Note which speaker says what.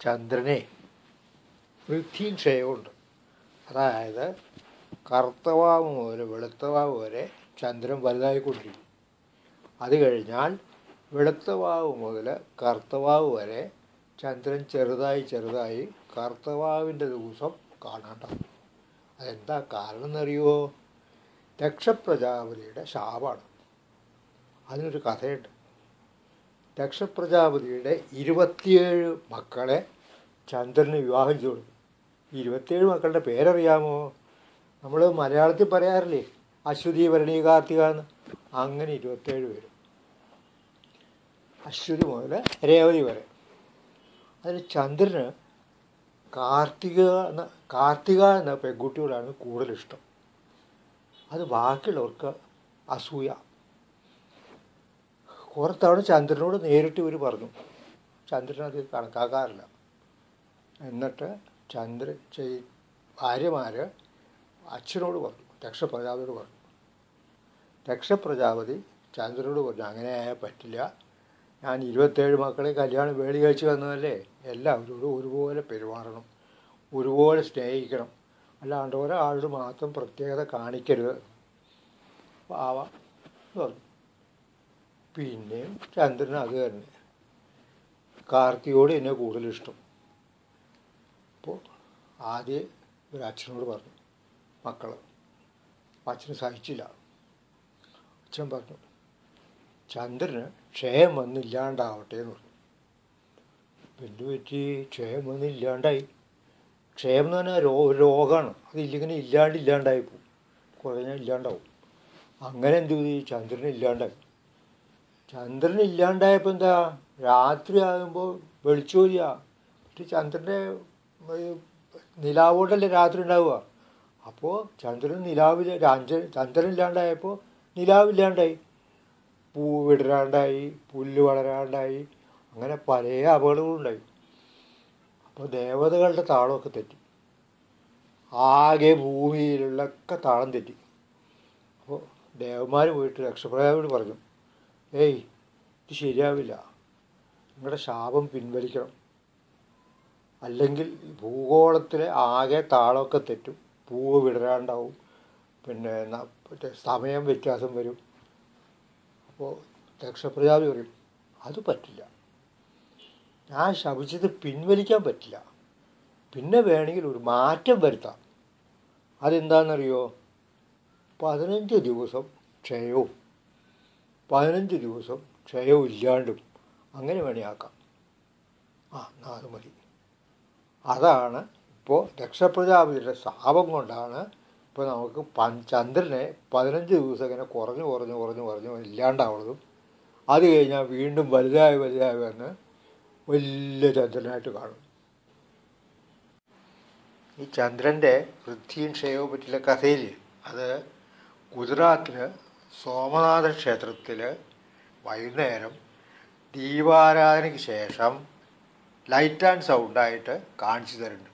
Speaker 1: ചന്ദ്രനെ വൃദ്ധിയും ക്ഷയമുണ്ട് അതായത് കറുത്തവാവ് മുതൽ വെളുത്തവാവ് വരെ ചന്ദ്രൻ വലുതായിക്കൊണ്ടിരിക്കും. അത് കഴിഞ്ഞാൽ വെളുത്തവാവ് മുതൽ കറുത്തവാവ് വരെ ചന്ദ്രൻ ചെറുതായി ചെറുതായി കറുത്തവാവിന്റെ ദിവസം കാണാണ്ടാവും. അതെന്താ കാരണം എന്നറിയുമോ ദക്ഷപ്രജാപതിയുടെ ശാപാണ് അതിനൊരു കഥയുണ്ട്. ദക്ഷപ്രജാപതിയുടെ ഇരുപത്തിയേഴ് മക്കളെ ചന്ദ്രന് വിവാഹം ചെയ്തു. ഇരുപത്തിയേഴ് മക്കളുടെ പേരറിയാമോ? നമ്മൾ മലയാളത്തിൽ പറയാറില്ലേ അശ്വതി ഭരണി കാർത്തിക എന്ന്. അങ്ങനെ ഇരുപത്തേഴ് പേര്. അശ്വതി മുതൽ രേവതി വരെ. അതിൽ ചന്ദ്രന് കാർത്തിക എന്ന കാർത്തിക എന്ന പെൺകുട്ടിയോടാണ് കൂടുതൽ ഇഷ്ടം അത് ബാക്കിയുള്ളവർക്ക് അസൂയ. കുറേ തവണ ചന്ദ്രനോട് നേരിട്ട് ഇവർ പറഞ്ഞു. ചന്ദ്രനത് കണക്കാക്കാറില്ല. എന്നിട്ട് ചന്ദ്രൻ ചെയ് ഭാര്യമാർ അച്ഛനോട് പറഞ്ഞു ദക്ഷപ്രജാപതിയോട് പറഞ്ഞു. ദക്ഷപ്രജാപതി ചന്ദ്രനോട് പറഞ്ഞു അങ്ങനെ ആയാൽ പറ്റില്ല. ഞാൻ ഇരുപത്തേഴ് മക്കളെ കല്യാണം വേളി കഴിച്ച് വന്നതല്ലേ. എല്ലാവരോടും ഒരുപോലെ പെരുമാറണം. ഒരുപോലെ സ്നേഹിക്കണം. അല്ലാണ്ട് ഒരാളോട് മാത്രം പ്രത്യേകത കാണിക്കരുത്. ആവാം പറഞ്ഞു. പിന്നെയും ചന്ദ്രൻ അത് തന്നെ. കാർത്തിയോട് എന്നെ കൂടുതൽ ഇഷ്ടം അപ്പോൾ ആദ്യം ഒരു അച്ഛനോട് പറഞ്ഞു മക്കൾ അച്ഛന് സഹിച്ചില്ല. അച്ഛൻ പറഞ്ഞു ചന്ദ്രന് ക്ഷയം വന്നില്ലാണ്ടാവട്ടെ എന്ന് പറഞ്ഞു. എന്തു പറ്റി? ക്ഷയം വന്നില്ലാണ്ടായി. ക്ഷയം എന്ന് പറഞ്ഞാൽ രോ രോഗമാണ് അതില്ലിങ്ങനെ ഇല്ലാണ്ട് ഇല്ലാണ്ടായി പോകും. കുറഞ്ഞാൽ ഇല്ലാണ്ടാവും. അങ്ങനെ എന്ത് ചെയ്തു? ചന്ദ്രൻ ഇല്ലാണ്ടായി. ചന്ദ്രൻ ഇല്ലാണ്ടായപ്പോൾ എന്താ? രാത്രി ആകുമ്പോൾ വെളിച്ചോരിയ പക്ഷെ ചന്ദ്രന്റെ നിലാവോടല്ലേ രാത്രി ഉണ്ടാവുക? അപ്പോൾ ചന്ദ്രൻ നിലാവില്ല ചന്ദ്രൻ ഇല്ലാണ്ടായപ്പോൾ നിലാവില്ലാണ്ടായി. പൂ വിടരാണ്ടായി പുല്ല് വളരാണ്ടായി അങ്ങനെ പല അപകടങ്ങളും ഉണ്ടായി. അപ്പോൾ ദേവതകളുടെ താളമൊക്കെ തെറ്റി. ആകെ ഭൂമിയിലുള്ളൊക്കെ താളം തെറ്റി. അപ്പോൾ ദേവന്മാർ പോയിട്ട് രക്ഷപ്രയാവോട് പറഞ്ഞു ഏയ് ഇത് ശരിയാവില്ല. നിങ്ങളുടെ ശാപം പിൻവലിക്കണം. അല്ലെങ്കിൽ ഭൂഗോളത്തിലെ ആകെ താളമൊക്കെ തെറ്റും. പൂവ് വിടരാണ്ടാവും. പിന്നെ മറ്റേ സമയം വ്യത്യാസം വരും. അപ്പോൾ ദക്ഷപ്രജാപതി പറയും അത് പറ്റില്ല. ഞാൻ ശപിച്ചത് പിൻവലിക്കാൻ പറ്റില്ല. പിന്നെ വേണമെങ്കിൽ ഒരു മാറ്റം വരുത്താം. അതെന്താണെന്നറിയോ? പതിനഞ്ച് ദിവസം ക്ഷയവും. പതിനഞ്ച് ദിവസം ക്ഷയവും ഇല്ലാണ്ടും അങ്ങനെ വേണേ ആക്കാം ആ എന്നാൽ അത് മതി. അതാണ് ഇപ്പോൾ ദക്ഷപ്രജാപതിയുടെ ശാപം കൊണ്ടാണ് ഇപ്പോൾ നമുക്ക് പൻ ചന്ദ്രനെ പതിനഞ്ച് ദിവസം ഇങ്ങനെ കുറഞ്ഞു കുറഞ്ഞു കുറഞ്ഞു കുറഞ്ഞു ഇല്ലാണ്ടാവുന്നതും അത് കഴിഞ്ഞാൽ വീണ്ടും വലുതായി വലുതായി വന്ന് വലിയ ചന്ദ്രനായിട്ട് കാണും. ഈ ചന്ദ്രന്റെ വൃദ്ധിയും ക്ഷയവും പറ്റിയുള്ള കഥയിൽ അത് ഗുജറാത്തിൽ സോമനാഥ ക്ഷേത്രത്തിൽ വൈകുന്നേരം ദീപാരാധനയ്ക്ക് ശേഷം ലൈറ്റ് ആൻഡ് സൗണ്ടായിട്ട് കാണിച്ചു തരുന്നുണ്ട്.